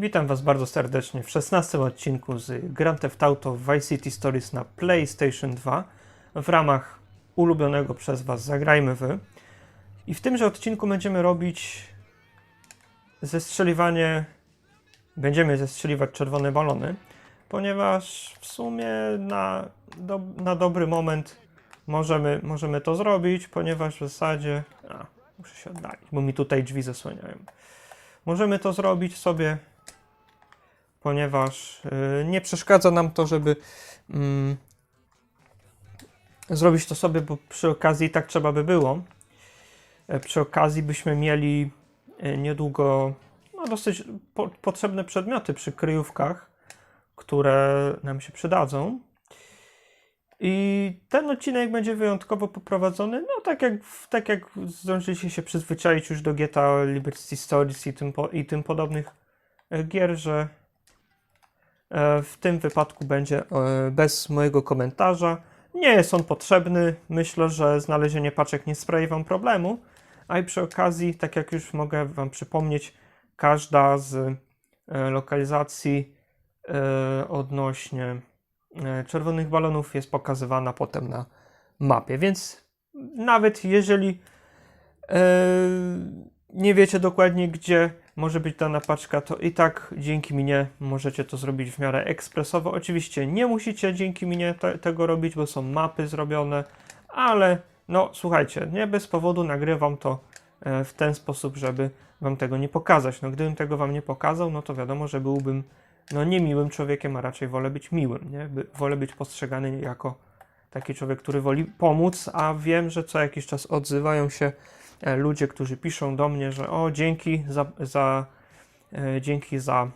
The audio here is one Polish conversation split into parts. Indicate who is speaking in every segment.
Speaker 1: Witam Was bardzo serdecznie w 16 odcinku z Grand Theft Auto Vice City Stories na PlayStation 2 w ramach ulubionego przez Was Zagrajmy Wy. I w tymże odcinku będziemy robić zestrzeliwanie, będziemy zestrzeliwać czerwone balony, ponieważ w sumie na, do, na dobry moment możemy, możemy to zrobić, ponieważ w zasadzie... A, muszę się oddalić, bo mi tutaj drzwi zasłaniają. Możemy to zrobić sobie ponieważ y, nie przeszkadza nam to, żeby mm, zrobić to sobie, bo przy okazji tak trzeba by było. E, Przy okazji byśmy mieli e, niedługo no, dosyć po, potrzebne przedmioty przy kryjówkach, które nam się przydadzą. I ten odcinek będzie wyjątkowo poprowadzony, no tak jak, tak jak zdążyliście się przyzwyczaić już do GTA Liberty Stories i tym, po, i tym podobnych e, gier, że W tym wypadku będzie e, bez mojego komentarza. Nie jest on potrzebny. Myślę, że znalezienie paczek nie sprawi Wam problemu. A i przy okazji, tak jak już mogę Wam przypomnieć, każda z e, lokalizacji e, odnośnie e, czerwonych balonów jest pokazywana potem na mapie. Więc nawet jeżeli e, nie wiecie dokładnie, gdzie może być dana paczka, to i tak dzięki mnie możecie to zrobić w miarę ekspresowo. Oczywiście nie musicie dzięki mnie te, tego robić, bo są mapy zrobione, ale no słuchajcie, nie bez powodu nagrywam to e, w ten sposób, żeby wam tego nie pokazać. No gdybym tego wam nie pokazał, no to wiadomo, że byłbym no niemiłym człowiekiem, a raczej wolę być miłym, nie? By, wolę być postrzegany jako taki człowiek, który woli pomóc, a wiem, że co jakiś czas odzywają się ludzie, którzy piszą do mnie, że o, dzięki za, za, e, dzięki za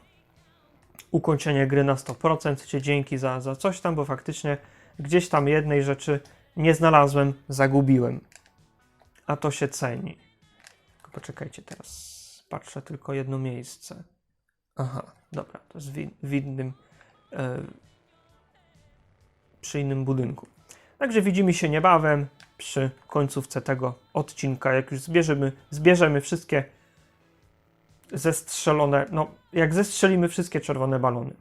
Speaker 1: ukończenie gry na 100%, czy dzięki za, za coś tam, bo faktycznie gdzieś tam jednej rzeczy nie znalazłem, zagubiłem. A to się ceni. Poczekajcie teraz, patrzę tylko jedno miejsce. Aha, dobra, to jest w innym, e, przy innym budynku. Także widzimy się niebawem przy końcówce tego odcinka, jak już zbierzemy, zbierzemy wszystkie zestrzelone, no jak zestrzelimy wszystkie czerwone balony.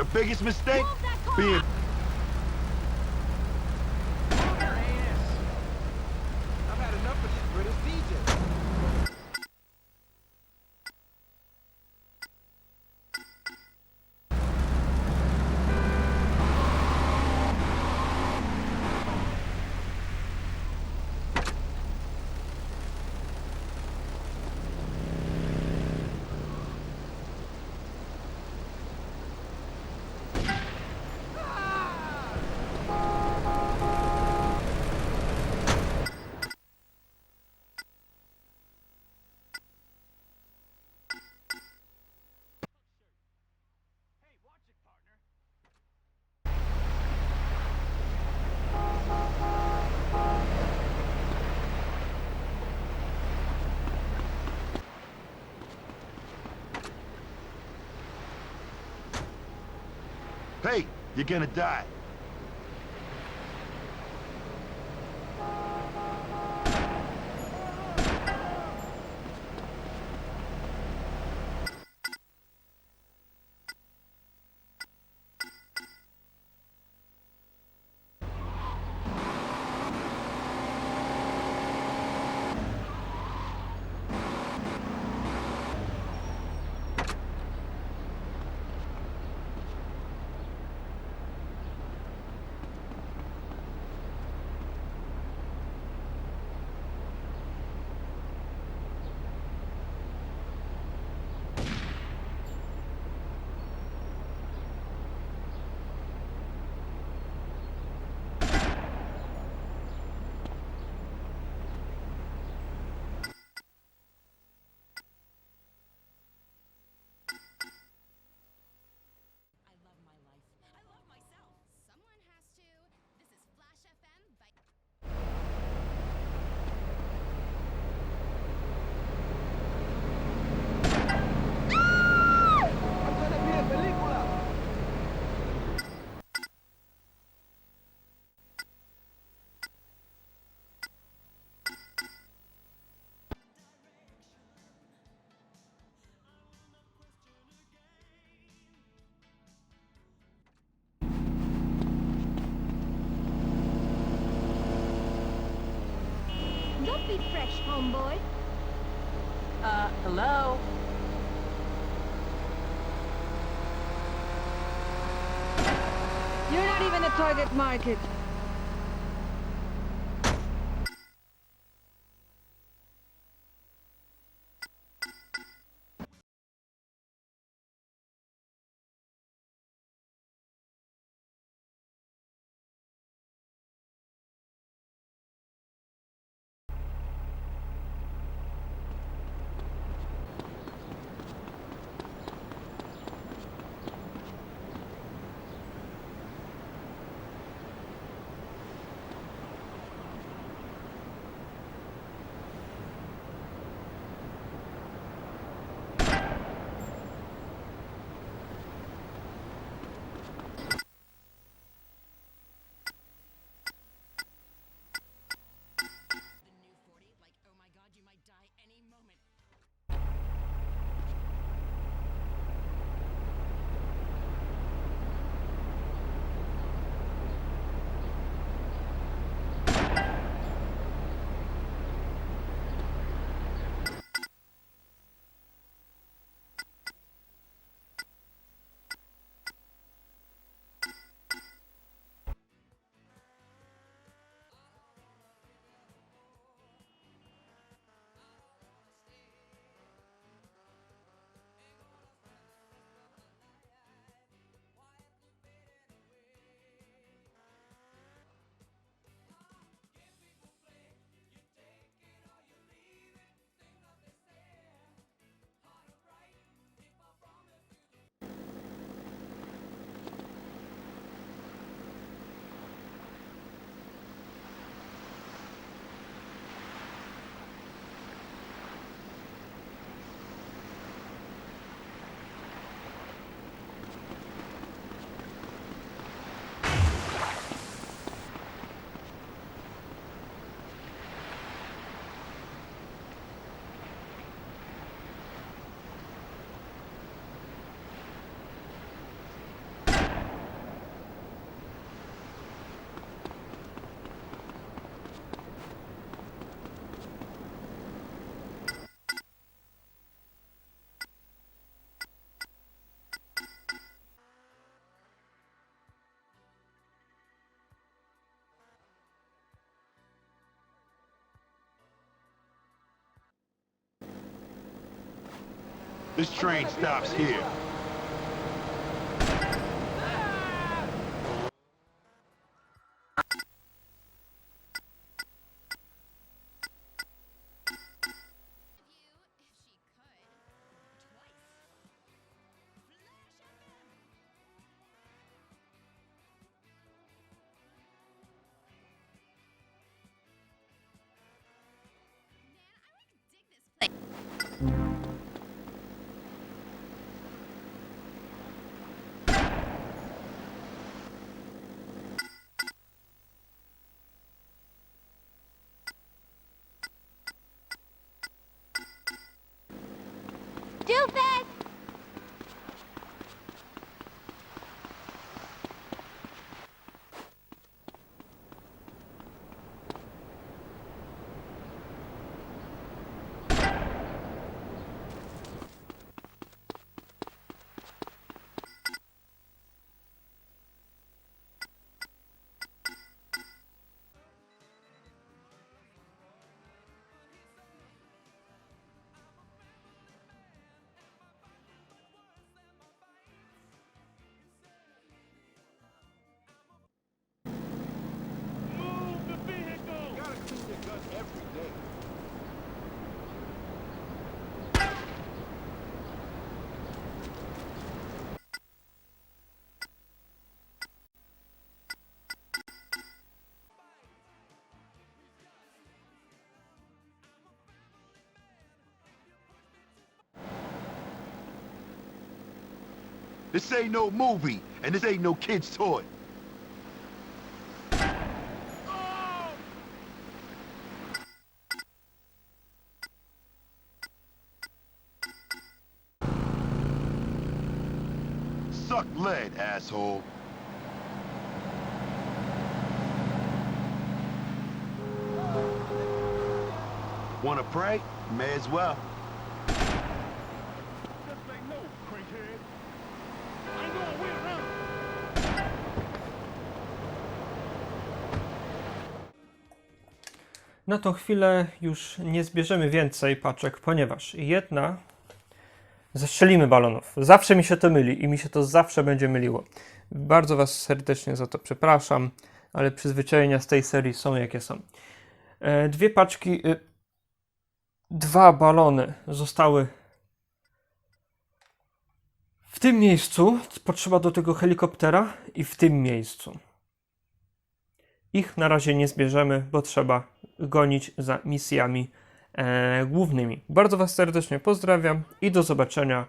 Speaker 2: Your biggest mistake? Being Hey, you're gonna die.
Speaker 3: Homeboy.
Speaker 4: Uh, hello?
Speaker 3: You're not even a target market.
Speaker 2: This train stops here.
Speaker 5: This
Speaker 2: ain't no movie, and this ain't no kid's toy. Suck lead, asshole. Wanna pray? May as well.
Speaker 1: Na tą chwilę już nie zbierzemy więcej paczek, ponieważ jedna zestrzelimy balonów. Zawsze mi się to myli i mi się to zawsze będzie myliło. Bardzo Was serdecznie za to przepraszam, ale przyzwyczajenia z tej serii są jakie są. E, Dwie paczki, y, dwa balony zostały w tym miejscu. Potrzeba do tego helikoptera i w tym miejscu. Ich na razie nie zbierzemy, bo trzeba gonić za misjami e, głównymi. Bardzo Was serdecznie pozdrawiam i do zobaczenia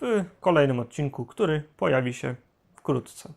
Speaker 1: w kolejnym odcinku, który pojawi się wkrótce.